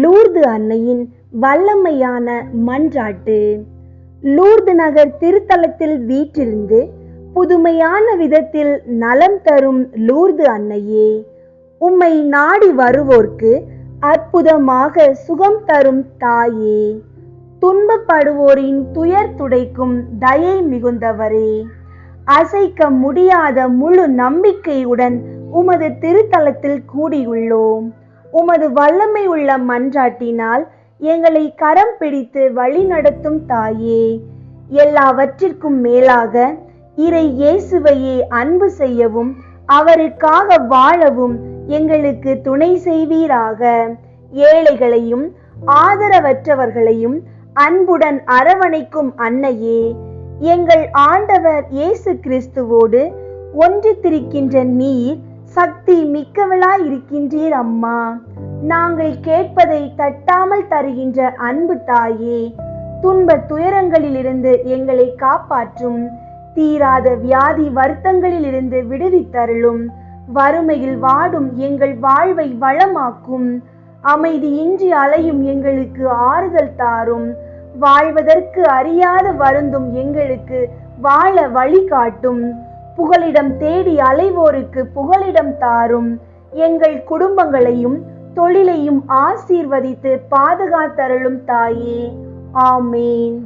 Lourdes அன்னையின் வல்லமையான மன்றாட்டு. லூர்து நகர் திருத்தலத்தில் வீற்றிருந்து புதுமையான விதத்தில் நலம் தரும் லூர்து அன்னையே உம்மை நாடி வருவோர்க்கு அற்புதமாக சுகம் தரும் தாயே துன்பப்படுவோரின் துயர் துடைக்கும் தயை மிகுந்தவரே அசைக்க முடியாத முழு நம்பிக்கையுடன் உமது திருத்தலத்தில் கூடியுள்ளோம். உமது வல்லமை உள்ள மன்றாட்டினால் எங்களை கரம் பிடித்து வழிநடத்தும் தாயே. எல்லாவற்றிற்கும் மேலாக இறை இயேசுவையே அன்பு செய்யவும் அவருக்காக வாழவும் எங்களுக்கு துணை செய்வீராக. ஏழைகளையும் ஆதரவற்றவர்களையும் அன்புடன் அரவணைக்கும் அன்னையே. எங்கள் ஆண்டவர் இயேசு கிறிஸ்துவோடு ஒன்றித்திருக்கின்ற நீர் சக்தி மிக்கவளாய் இருக்கின்றீர் அம்மா. நாங்கள் கேட்பதை தட்டாமல் தருகின்ற அன்பு தாயே. துன்ப துயரங்களிலிருந்து எங்களை காப்பாற்றும். தீராத வியாதி வருத்தங்களிலிருந்து விடுவித்தருளும். வறுமையில் வாடும் எங்கள் வாழ்வை வளமாக்கும். அமைதியின்றி அலையும் எங்களுக்கு ஆறுதல் தாரும். வாழ்வதற்கு அறியாத வருந்தும் எங்களுக்கு வாழ வழிகாட்டும். புகலிடம் தேடி அலைவோருக்கு புகலிடம் தாரும். எங்கள் குடும்பங்களையும் தொழிலையும் ஆசீர்வதித்து பாதுகாத்தருளும் தாயே. ஆமேன்.